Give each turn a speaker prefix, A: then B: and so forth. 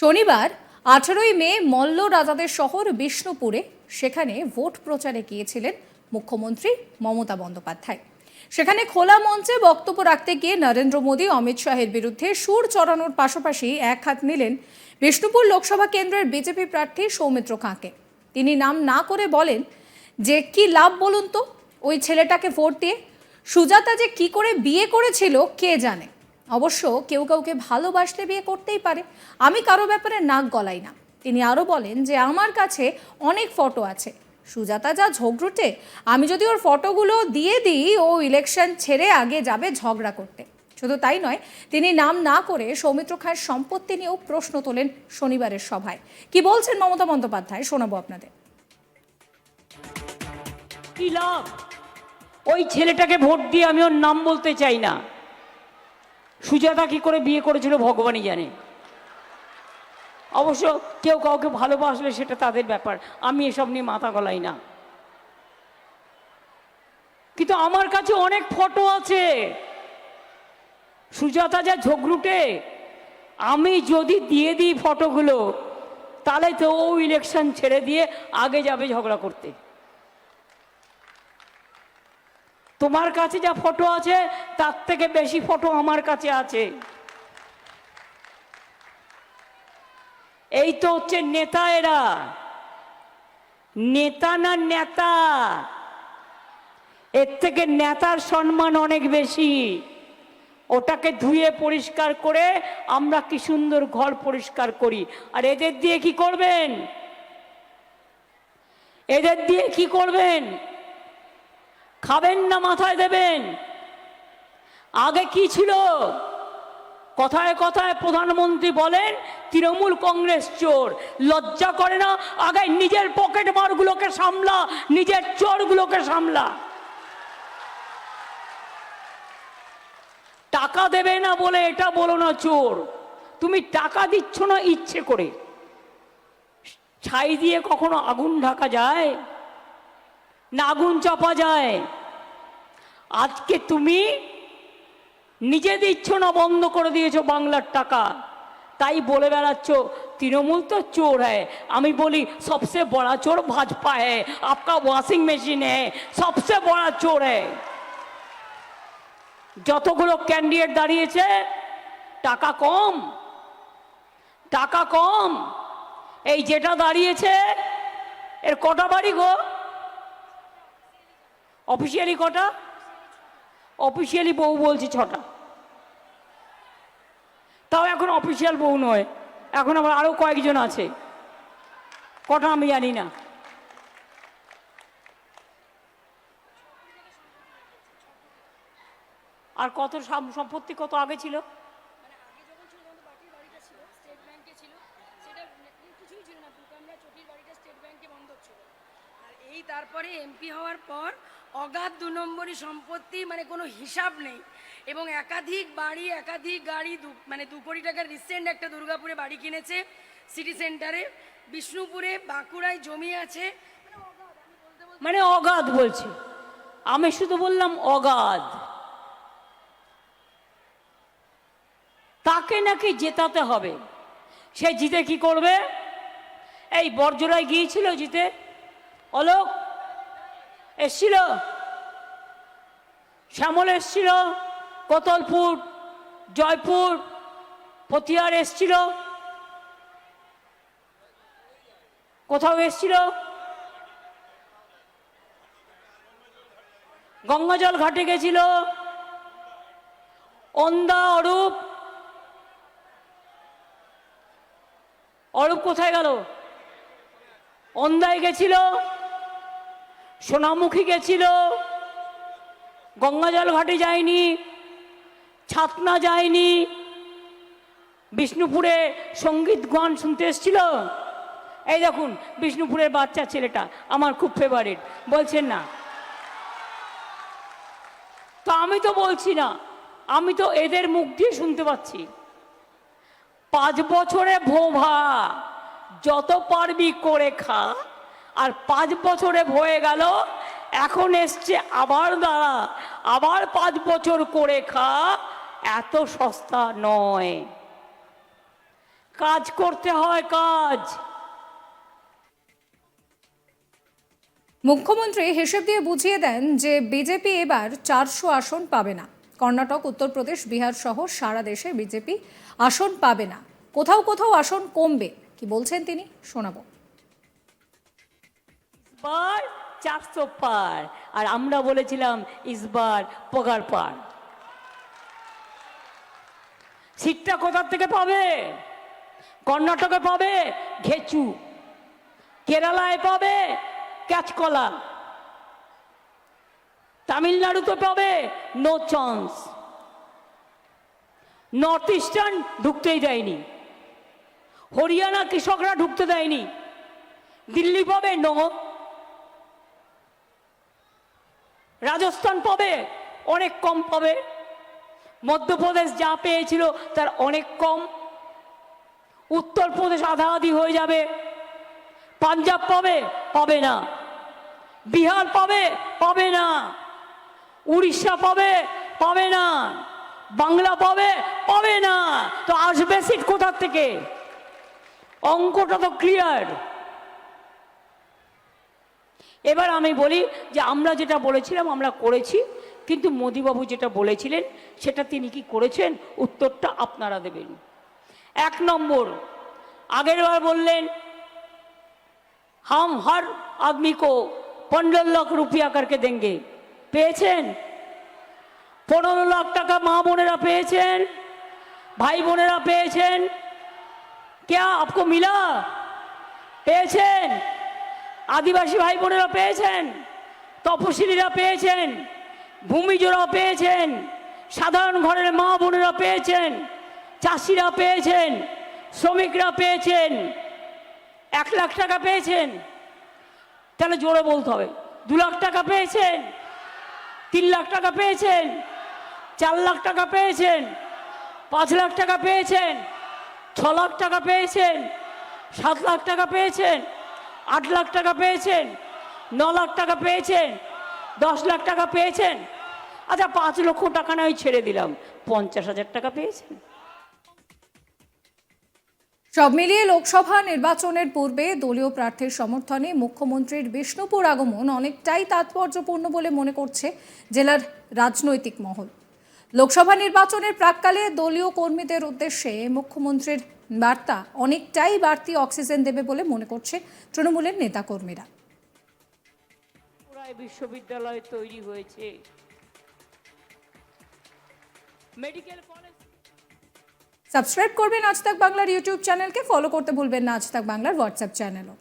A: শনিবার, আঠারোই মে, মল্ল রাজাদের শহর বিষ্ণুপুরে। সেখানে ভোট প্রচারে গিয়েছিলেন মুখ্যমন্ত্রী মমতা বন্দ্যোপাধ্যায়। সেখানে খোলা মঞ্চে বক্তব্য রাখতে গিয়ে নরেন্দ্র মোদী, অমিত শাহের বিরুদ্ধে সুর চড়ানোর পাশাপাশি এক হাত নিলেন বিষ্ণুপুর লোকসভা কেন্দ্রের বিজেপি প্রার্থী সৌমিত্র খাঁকে। তিনি নাম না করে বলেন যে, কি লাভ বলুন তো? ওই ছেলেটাকে ভোট দিয়ে সুজাতা যে কি করে বিয়ে করেছিল, কে জানে? অবশ্য কেউ কাউকে ভালোবাসলে বিয়ে করতেই পারে। আমি কারও ব্যাপারে নাক গলাই না। তিনি আরও বলেন যে, আমার কাছে অনেক ফটো আছে। সুজাতা যা ঝগড়ুটে, আমি যদি ওর ফটোগুলো দিয়ে দিই, ও ইলেকশন ছেড়ে আগে যাবে ঝগড়া করতে। শুধু তাই নয়, তিনি নাম না করে সৌমিত্র খাঁর সম্পত্তি নিয়েও প্রশ্ন তোলেন শনিবারের সভায়। কি বলছেন মমতা বন্দ্যোপাধ্যায়? শোনাবো আপনাদের।
B: কি ওই ছেলেটাকে ভোট দিয়ে আমি ওর নাম বলতে চাই না। সুজাতা কি করে বিয়ে করেছিল ভগবানই জানে। অবশ্য কেউ কাউকে ভালোবাসলে সেটা তাদের ব্যাপার, আমি এসব নিয়ে মাথা গলাই না। কিন্তু আমার কাছে অনেক ফটো আছে। সুজাতা যা ঝগড়ুটে, আমি যদি দিয়ে দিই ফটোগুলো, তাহলে তো ও ইলেকশন ছেড়ে দিয়ে আগে যাবে ঝগড়া করতে। তোমার কাছে যা ফটো আছে, তার থেকে বেশি ফটো আমার কাছে আছে। এই তো হচ্ছে নেতা এরা। নেতা না নেতা? এর থেকে নেতার সম্মান অনেক বেশি। ওটাকে ধুয়ে পরিষ্কার করে আমরা কি সুন্দর ঘর পরিষ্কার করি। আর এদের দিয়ে কি করবেন? এদের দিয়ে কি করবেন? খাবেন না, মাথায় দেবেন। আগে কি ছিল? কথায় কথায় প্রধানমন্ত্রী বলেন, তৃণমূল কংগ্রেস চোর, লজ্জা করে না? আগে নিজের পকেট মারগুলোকে সামলা, নিজের চোরগুলোকে সামলা। টাকা দেবে না বলে এটা বলো না চোর। তুমি টাকা দিচ্ছ না ইচ্ছে করে। ছাই দিয়ে কখনো আগুন ঢাকা যায়? না আগুন চাপা যায়। আজকে তুমি নিজে দিচ্ছ না বন্ধ করে দিয়েছ বাংলার টাকা। তাই বলে বেড়াচ্ছ, তৃণমূল তো চোর হ্যায়। আমি বলি সবসে বড়া চোর ভাজপা হ্যায়। আপকা ওয়াশিং মেশিন হ্যায়। সবসে বড়া চোর হ্যায়। যতগুলো ক্যান্ডিডেট দাঁড়িয়েছে, টাকা কম টাকা কম। এই যেটা দাঁড়িয়েছে, এর কটা বাড়ি গো? অফিসিয়ালি কটা? অফিসিয়ালি বউ বলছি ছটা। তাও এখন অফিসিয়াল বউ নয়। এখন আবার আরও কয়েকজন আছে। কটা আমি জানি না। আর কত সম্পত্তি কত আগে ছিল?
C: মানে তারপরে এমপি হওয়ার পর অগাধ দু নম্বরই সম্পত্তি মানে কোনো হিসাব নেই। এবং একাধিক বাড়ি, একাধিক গাড়ি মানে দু কোটি টাকার রিসেন্ট একটা দুর্গাপুরে বাড়ি কিনেছে সিটি সেন্টারে বিষ্ণুপুরে বাঁকুড়ায় জমি আছে। মানে অগাধ
B: বলছে। আমি শুধু বললাম অগাধ। তাকে নাকি জেতাতে হবে। সে জিতে কি করবে? এই বর্জরায় গিয়েছিল জিতে। অলোক এসছিল। শ্যামল এসছিল, কোতলপুর, জয়পুর পতিয়ার এসছিল। কোথাও এসছিল? গঙ্গাজল ঘাটে গেছিল। অন্দা, অরূপ। অরূপ কোথায় গেল? অন্দায় গেছিল। সোনামুখী গেছিল। গঙ্গাজল ঘাটে যায়নি, ছাতনা যায়নি। বিষ্ণুপুরে সংগীত গান শুনতে এসছিল। এই দেখুন, বিষ্ণুপুরের বাচ্চা ছেলেটা, আমার খুব ফেভারিট বলছেন না। তো আমি তো বলছি না, আমি তো এদের মুখ দিয়ে শুনতে পাচ্ছি। পাঁচ বছরে ভোভা, যত পারবি করে খা। আর পাঁচ বছরে হয়ে গেল, এখন এসছে আবার দাঁড়া, আবার পাঁচ বছর করে খা, এত সস্তা নয়। কাজ করতে হয় কাজ।
A: মুখ্যমন্ত্রী হিসেব দিয়ে বুঝিয়ে দেন যে বিজেপি এবার চারশো আসন পাবে না। কর্ণাটক, উত্তরপ্রদেশ, বিহার সহ সারা দেশে বিজেপি আসন পাবে না। কোথাও কোথাও আসন কমবে, কি বলছেন তিনি, শোনাবো।
B: বার চারশো পার। আর আমরা বলেছিলাম, ইসবার পগার পার। সিটটা কোথার থেকে পাবে? কর্ণাটকে পাবে? ঘেচু। কেরালায় পাবে? ক্যাচকলা। তামিলনাড়ুতে পাবে? No chance. নর্থ ইস্টার্ন ঢুকতেই দেয়নি। হরিয়ানা কৃষকরা ঢুকতে দেয়নি। দিল্লি পাবে? নো। রাজস্থান পাবে, অনেক কম পাবে। মধ্যপ্রদেশ যা পেয়েছিল তার অনেক কম। উত্তরপ্রদেশ আধা আধি হয়ে যাবে। পাঞ্জাব পাবে পাবে না। বিহার পাবে পাবে না। উড়িষ্যা পাবে পাবে না। বাংলা পাবে পাবে না। তো আসবে সিট কোথার থেকে? অঙ্কটা তো ক্লিয়ার এবার আমি বলি যে আমরা যেটা বলেছিলাম আমরা করেছি কিন্তু মোদিবাবু যেটা বলেছিলেন সেটা তিনি কি করেছেন উত্তরটা আপনারা দেবেন এক নম্বর আগের বার বললেন হাম হর আদমি কো পনেরো লাখ রুপিয়া করকে দেঙ্গে পেয়েছেন পনেরো লাখ টাকা মা বোনেরা পেয়েছেন ভাই বোনেরা পেয়েছেন क्या आपको मिला পেয়েছেন আদিবাসী ভাই বোনেরা পেয়েছেন তপশিলীরা পেয়েছেন ভূমিজোরা পেয়েছেন, সাধারণ ঘরের মা বোনেরা পেয়েছেন, চাষিরা পেয়েছেন, শ্রমিকরা পেয়েছেন, এক লাখ টাকা পেয়েছেন। তাহলে জোরে বলতে হবে, দু লাখ টাকা পেয়েছেন, তিন লাখ টাকা পেয়েছেন, চার লাখ টাকা পেয়েছেন, পাঁচ লাখ টাকা পেয়েছেন, ছ লাখ টাকা পেয়েছেন, সাত লাখ টাকা পেয়েছেন আট লাখ টাকা পেয়েছেন, ন লাখ টাকা পেয়েছেন, দশ লাখ টাকা পেয়েছেন। আচ্ছা পাঁচ লক্ষ টাকা নয় ছেড়ে দিলাম, পঞ্চাশ হাজার টাকা পেয়েছেন।
A: সব মিলিয়ে লোকসভা নির্বাচনের পূর্বে দলীয় প্রার্থীর সমর্থনে মুখ্যমন্ত্রীর বিষ্ণুপুর আগমন অনেকটাই তাৎপর্যপূর্ণ বলে মনে করছে জেলার রাজনৈতিক মহল। লোকসভা নির্বাচনের প্রাককালে দলীয় কর্মীদের উদ্দেশ্যে মুখ্যমন্ত্রীর বার্তা অনেকটাই বাড়তি অক্সিজেন দেবে বলে মনে করছে তৃণমূলের নেতাকর্মীরা।
B: বিশ্ববিদ্যালয় তৈরি হয়েছে। মেডিকেল কলেজ
A: সাবস্ক্রাইব করবেন আজ তাক বাংলার ইউটিউব চ্যানেলকে ফলো করতে ভুলবেন না আজ তাক বাংলার হোয়াটসঅ্যাপ চ্যানেলও